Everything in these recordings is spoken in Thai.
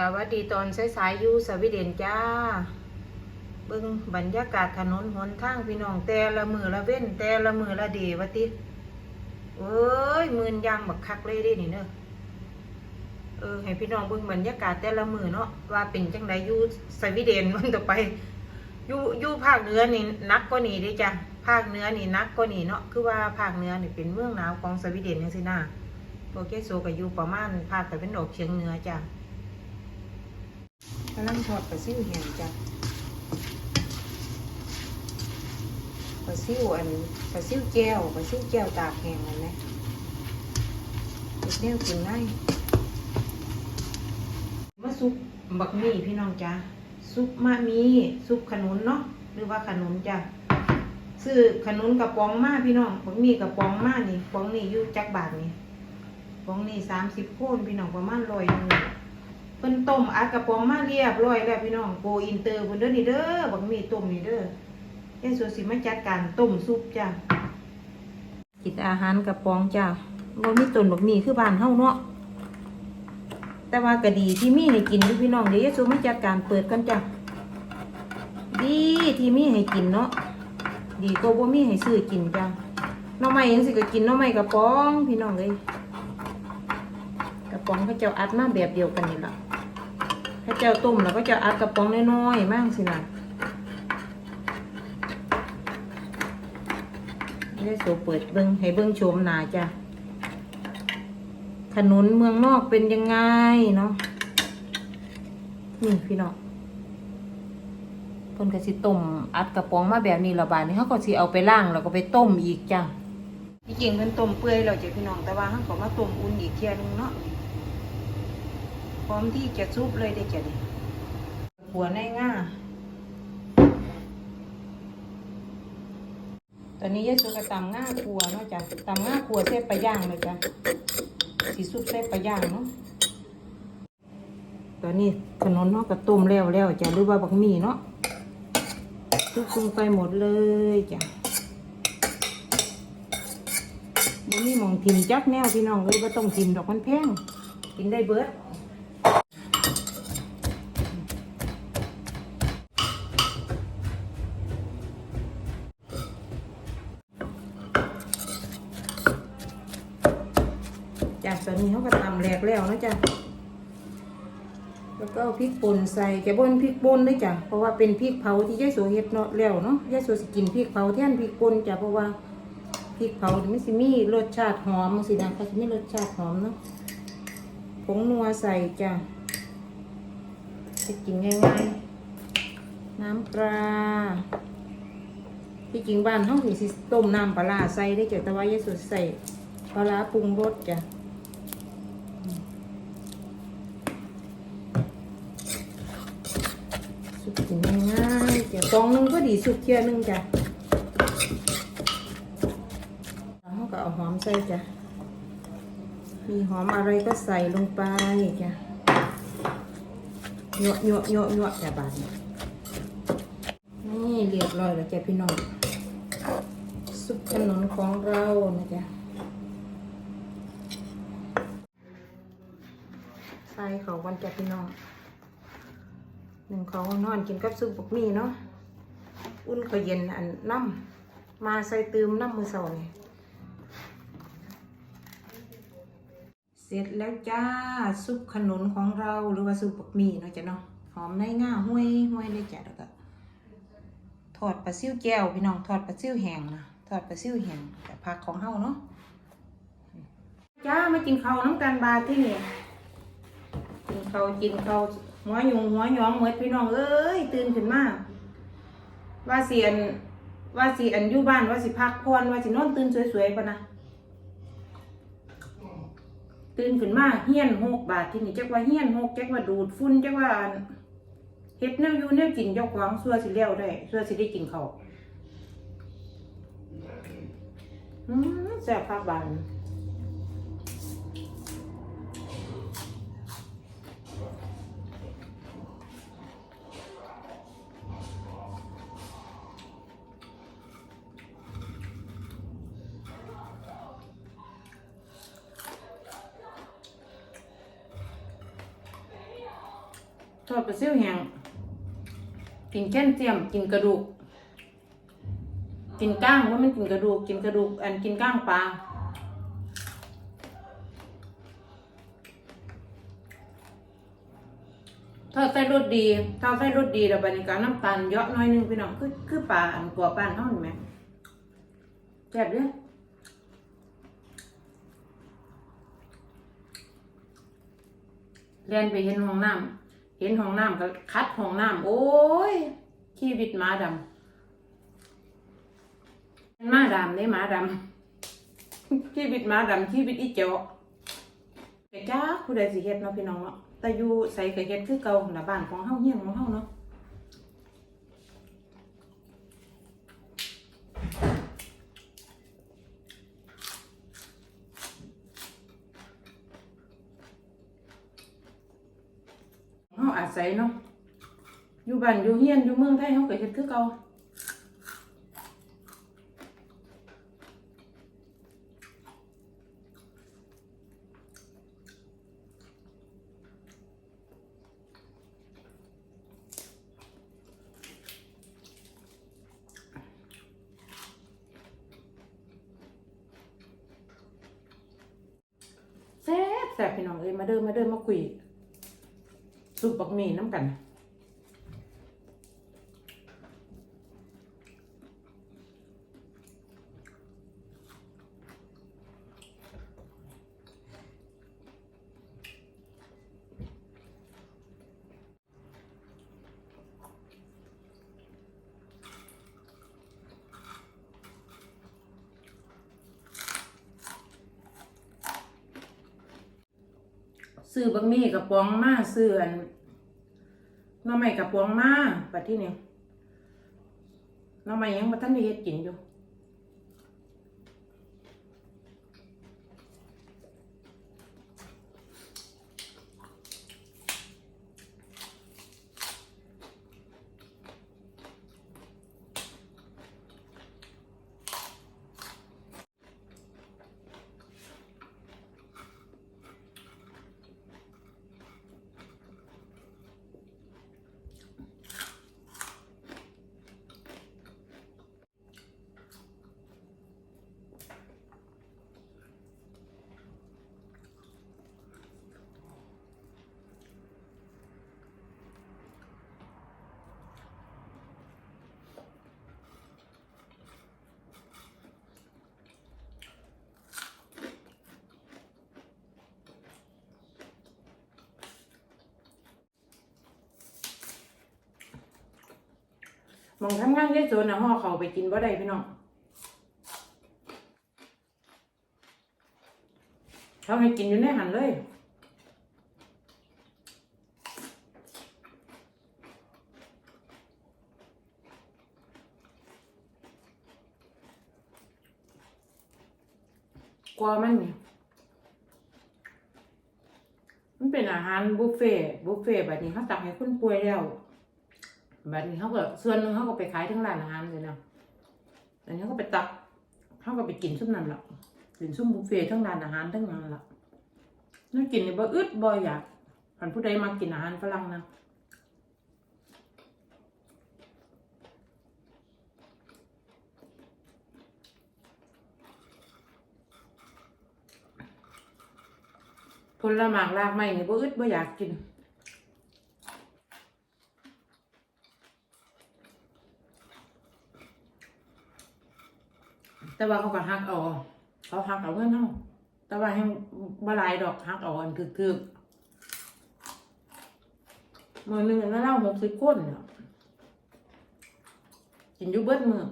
สวัสดีตอนสายๆอยู่สวีเดนจ้า เบิ่งบรรยากาศถนนหนทางพี่น้องแต่ละมือละเว้นแต่ละมือละเดวะติเอ้ยมืนยางบักคักเลยด้นี่เนอะเออให้พี่น้องเบิ่งบรรยากาศแต่ละมือเนาะว่าเป็นจังไดอยู่สวีเดนวันต่อไปอยู่อยู่ภาคเหนือนี่นักกว่านี้เด้จ้ะภาคเหนือนี่นักกว่านี้เนาะคือว่าภาคเหนือนี่เป็นเมืองหนาวของสวีเดนจังซี่นะโปรเกสโซก็อยู่ประมาณภาคตะวันออกเฉียงเหนือจ้ะ กำลังทอดปลาซิวแห้งจ้ะปลาซิวอันปลาซิวแก้วปลาซิวแก้วตากแห้งอันนี้เด็กแนวกินง่ายมาซุปบักมี่พี่น้องจ้ะซุปมะมีซุปขนุนเนาะหรือว่าขนุนจ้ะซื้อขนุนกระป๋องมาพี่น้องบักมี่กระป๋องมานี่ป๋องนี่อยู่จักบาทนี่ป๋องนี่สามสิบโคนพี่น้องประมาณร้อยนึง เพิ่นต้มอัดกระป๋องมาเรียบร้อยแล้วพี่น้องโกอินเตอร์เพิ่นเด้อนี่เด้อบักมีต้มนี่เด้อยายสัวสิมาจัดการต้มซุปจ้ะกินอาหารกระป๋องจ้ะบ่มีต้นบักมีคือบ้านเฮาเนาะแต่ว่าก็ดีที่มีให้กินอยู่พี่น้องเดี๋ยวยายสวมาจัดการเปิดกันจ้ะดีที่มีให้กินเนาะดีกว่าบ่มีให้ซื้อกินจ้ะน้องใหม่ยังสิก็กินน้องใหม่กระป๋องพี่น้องเอ้ยกระป๋องเขาเจ้าอัดมาแบบเดียวกันนี่ล่ะ ถ้าเจ้าต้มแล้วก็จะอัดกระป๋องน้อยๆมากสินะได้โซเปิดเบิ้งให้เบิ้งโฉมหนาจ้ะขนุนเมืองนอกเป็นยังไงเนาะนี่พี่น้องเพิ่นก็สิต้มอัดกระป๋องมาแบบนี้ละบาดนี้เขาก็สิเอาไปล่างแล้วก็ไปต้มอีกจ้ะจริงเพิ่นต้มเปื่อยแล้วจ้ะพี่น้องแต่ว่าเขาก็มาต้มอุ่นอีกเที่ยหนึงเนาะ พร้อมที่จะซุปเลยได้จ้ะนี่หัวในง่าตอนนี้ยายสุกระตำง่าครัวเนาะจ้ะตำง่าครัวเส้นปลาย่างเลยจ้ะสีซุปเส้นปลาย่างเนาะตอนนี้ขนมเนาะกระต้มแล้วแล้วจ้ะหรือว่าบักหมี่เนาะซุปลงไปหมดเลยจ้ะบ่มีหมองทิมจักแนวพี่น้องเลยว่าต้องทิมดอกมันแพงกินได้เบิด นี้เขาก็ตำแหลกแล้วนะจ๊ะแล้วก็พริกป่นใส่แกบนพริกป่นด้วยจ้ะเพราะว่าเป็นพริกเผาที่ยายสวเฮ็ดเนาะแล้วเนาะยายสวสกินพริกเผาแทนพริกป่นจ้ะเพราะว่าพริกเผาไมันสิมีรสชาติหอมมันสินะก็สิมีรสชาติหอมเนาะผงนัวใส่จ้ะจะกินง่ายๆ น้ำปลาที่จริงบ้านเฮาสิสิต้มน้ำปลาใส่ได้จ้ะแต่ว่ายายสวใส่ปลาปรุงรสจ้ะ สุ กินง่ายๆจ้ะกองนึงก็ดีสุกเที่ยนึงจ้ะแล้วก็เอาหอมใส่จ้ะ มีหอมอะไรก็ใส่ลงไปจ้ะหยวหยวหยวหยวจ้ะบานนี่เรียบร้อยแล้วจ้ะพี่น้องซุปขนมของเรานะจ๊ะใส่เขาวันจ้ะพี่น้อง หนึ่งเขานอนกินกับซุปบกหมี่เนาะอุ่นก็เย็นอันน้ำมาใส่ตืมน้ำมือสอยเสร็จแล้วจ้าซุปขนุนของเราหรือว่าซุปบกหมี่เนาะจ้ะเนาะหอมในง่าห้วยห้วยเลยจ้ะแล้วก็ทอดปลาซิ่วแก้วพี่น้องทอดปลาซิ่วแห้งนะทอดปลาซิ่วแห้งแต่ผักของเฮาเนาะจ้ามากินข้าวน้ำกันบาทที่นี่กินข้าวกินข้าว หัวยุงหัวหยองเมดพี่น้องเอ้ยตื่นขึ้นมาว่าเสิอันว่าสิอันอยู่บ้านว่าสิพักผ่อนว่าสินอนตื่นสวยๆปะนะตื่นขึ้นมาเฮี้ยนหกบาทที่นี่จักว่าเฮี้ยนหกจักว่าดูดฝุ่นจักว่าเฮ็ดแนวอยู่แนวกินเจ้างซัวสิแล้วได้ซัวสิได้กินเขาอืมแซ่บคักบาน ทอดปลาซิ่วแห้งกินแค่นเจียม กินกระดูก กินก้างว่ามันกินกระดูก กินกระดูก อันกินก้างปลาถ้าใส่รสดีถ้าใส่รสดีแล้วบรรยากาศน้ำตาลเยอะน้อยนึงพี่น้องคือคือปลาอันกัวปลาเท่านี้ไหมแซ่บด้อเรียนไปเห็นห้องน้ำ เห็นห้องน้ำก็คัดห้องน้ำโอ้ยชีวิตหมาดำหมาดำเนี่หมาดำชีวิตหมาดำชีวิตอีเจ้าแต่จ้าผู้ใดสิเฮ็ดเนาะพี่น้องเนาะแต่อยู่ใส่ก็เฮ็ดคือเก่าหน้าบ้านของเฮาเฮียงของเฮาเนาะ เฮาอาศัยเนาะ อยู่ บ้านอยู่เฮียนอยู่เมืองไทยเฮาก็เฮ็ดคือเก่าแซ่บแซ่บพี่น้องเอ้ยมาเด้อมาเด้อมาคุยซุปบักหมี่น้ำกัน ซื้อบักหมี่กระป๋องมาซื้ออันน้ำใหม่กระป๋องมาปัดที่นี่หน้ำใหม่ยังมาท่านได้เฮ็ดกินอยู่ มองทำงานยายโจนนะห่อเขาไปกินบ่ได้พี่น้องเขาให้กินอยู่ในหันเลยกลัวมันเนี่ยมันเป็นอาหารบุฟเฟ่ต์บุฟเฟ่ต์แบบนี้เขาตักให้คนป่วยแล้ว แบบนี้เขาก็ส่วนหนึ่งเขาก็ไปขายทั้งร้านอาหารเลยนะอันนี้เขาก็ไปตักเขาก็ไปกินซุ่มนั่นแหละกินซุ่มบุฟเฟ่ทั้งร้านอาหารทั้งนั้นแหละนั่นกินเนี่ยบ่อึดบ่อยากคันผู้ใดมากินอาหารฝรั่งนะผลหมากลากไม้นี่ยบ่อึดบ่อยากกิน แต่ว่าเขาก็หักเอาเขาหักเอาเงินเฮาแต่ว่าให้บ่หลายดอกหักเอาอันคือๆมื้อหนึงแล้วเรา60คนเนี่ยกินอยู่เบิดมื้อ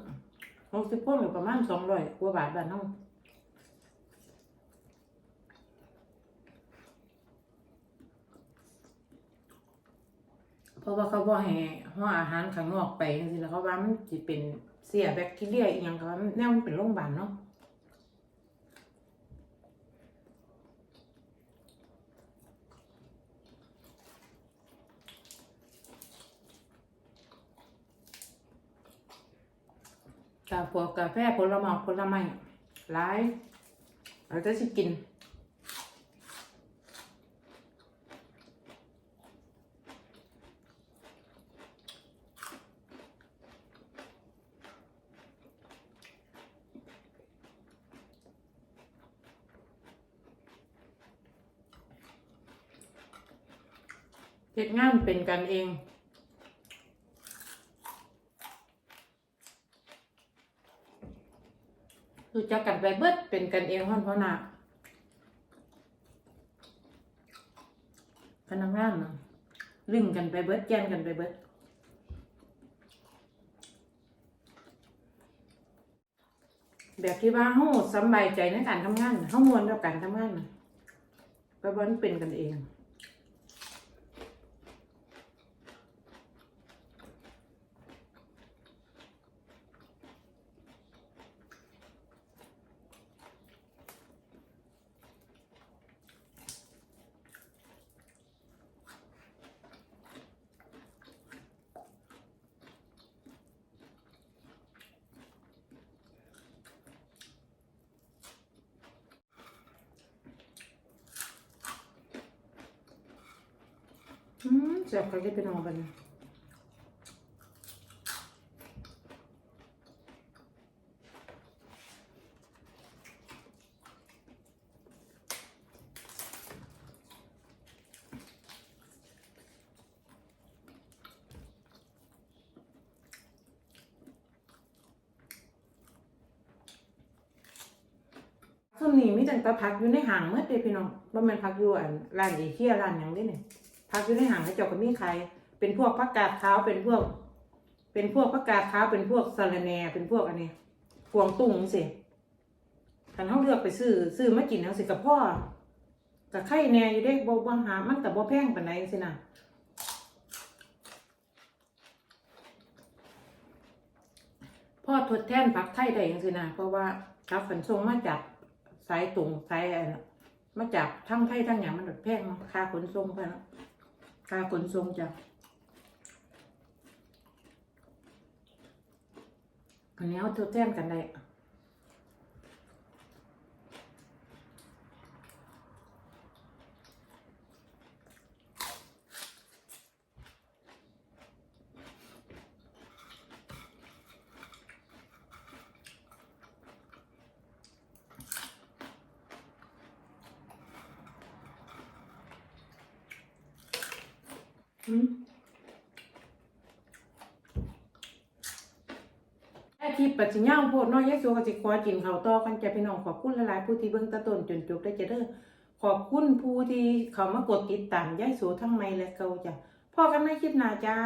60คนก็ประมาณ200กว่าบาทบ้านเฮาเพราะว่าเขาบ่ให้ห่ออาหารข้างนอกไปจังซี่แล้วเขาว่ามันสิเป็น เสียแบคทีเรียอีหยังก็ว่าแนวมันเป็นโรงพยาบาลเนาะกาพวกกาแฟผลไม้ผลไม้หลายเราจะสิกิน เฮ็ดงานเป็นกันเอง รู้จักกันไปเบิดเป็นกันเองพ่อนพ่อหนาพนักงานน่ะลึงกันไปเบิดแกนกันไปเบิดแบบที่ว่าเฮาสบายใจในการทำงานเฮามวนกับการทำงานน่ะไปบ่มันเป็นกันเอง อืมแซ่บก็จะเป็นออกบัดนส่วนนี้มีตั้งต่พักอยู่ในห้างเมื่อเดพี่น้องบ่แม่นพักอยู่อันร้านเอเชียร้านหยังเด้เนี่ย พักอยู่ในห้างเขาเจ้าก็มีใคร เป็นพวกผักกาดขาวเป็นพวก เป็นพวกผักกาดขาวเป็นพวกสะระแหน่เป็นพวกอันนี้พวงตุ้งสิคันเขาเลือกไปซื้อซื้อมากินเอาสิกับพ่อกับไข่แหน่อยู่เด้บ่บ่หามันกับบ่แพงปานใดสินะพ่อทดแทนผักไทยได้จังซี่นะเพราะว่าครับฝันทรงมาจากสายตรงสายมาจากทั้งไทยทั้งหยังมันแบบแพงเนาะค่าขนส่งไปเนาะ ค่าขนส่งจ้ะอันนี้เอาตัวแจ้มกันได้ อืมแค่ที่ปัจจิย่างโพดน้อยยายสัวก็สิขอจินข้าต่อกันจะพี่น้องขอบคุณหลายๆผู้ที่เบิ่งตะต้นจนจบได้จะเด้อขอบคุณผู้ที่เขามากดติดตามยายสัวทั้งไม่และเกาจ้ะพอกันในคลิปหน้าจ้า